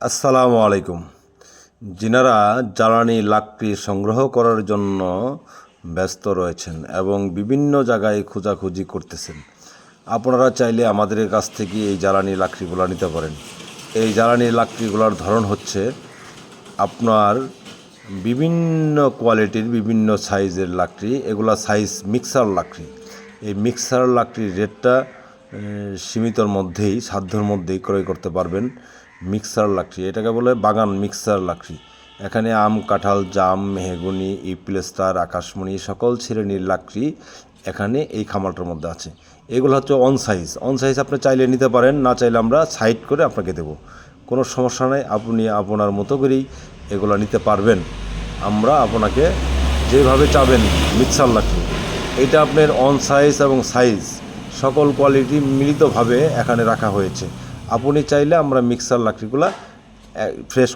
আসসালামু আলাইকুম। যিনারা জ্বালানি লাকড়ি সংগ্রহ করার জন্য ব্যস্ত রয়েছেন এবং বিভিন্ন জায়গায় খোঁজাখুঁজি করতেছেন, আপনারা চাইলে আমাদের কাছ থেকে এই জ্বালানি লাকড়িগুলো নিতে পারেন। এই জ্বালানি লাকড়িগুলোর ধরন হচ্ছে, আপনার বিভিন্ন কোয়ালিটির বিভিন্ন সাইজের লাকড়ি, এগুলা সাইজ মিক্সার লাকড়ি। এই মিক্সার লাকড়ির রেটটা সীমিতর মধ্যেই, সাধ্যর মধ্যেই ক্রয় করতে পারবেন। মিক্সার লাকড়ি, এটাকে বলে বাগান মিক্সার লাকড়ি। এখানে আম, কাঁঠাল, জাম, মেহগুনি ইপ্লেস্টার আকাশমণি সকল শ্রেণির লাকড়ি এখানে এই খামারটার মধ্যে আছে। এগুলো হচ্ছে অন সাইজ অন সাইজ আপনি চাইলে নিতে পারেন, না চাইলে আমরা সাইড করে আপনাকে দেবো। কোনো সমস্যা নেই, আপনি আপনার মতো করেই এগুলো নিতে পারবেন। আমরা আপনাকে যেভাবে চাবেন, মিক্সার লাকড়ি। এটা আপনার অন সাইজ এবং সাইজ সকল কোয়ালিটি মিলিতভাবে এখানে রাখা হয়েছে। আপনি চাইলে আমরা মিক্সার লাকড়িগুলা ফ্রেশ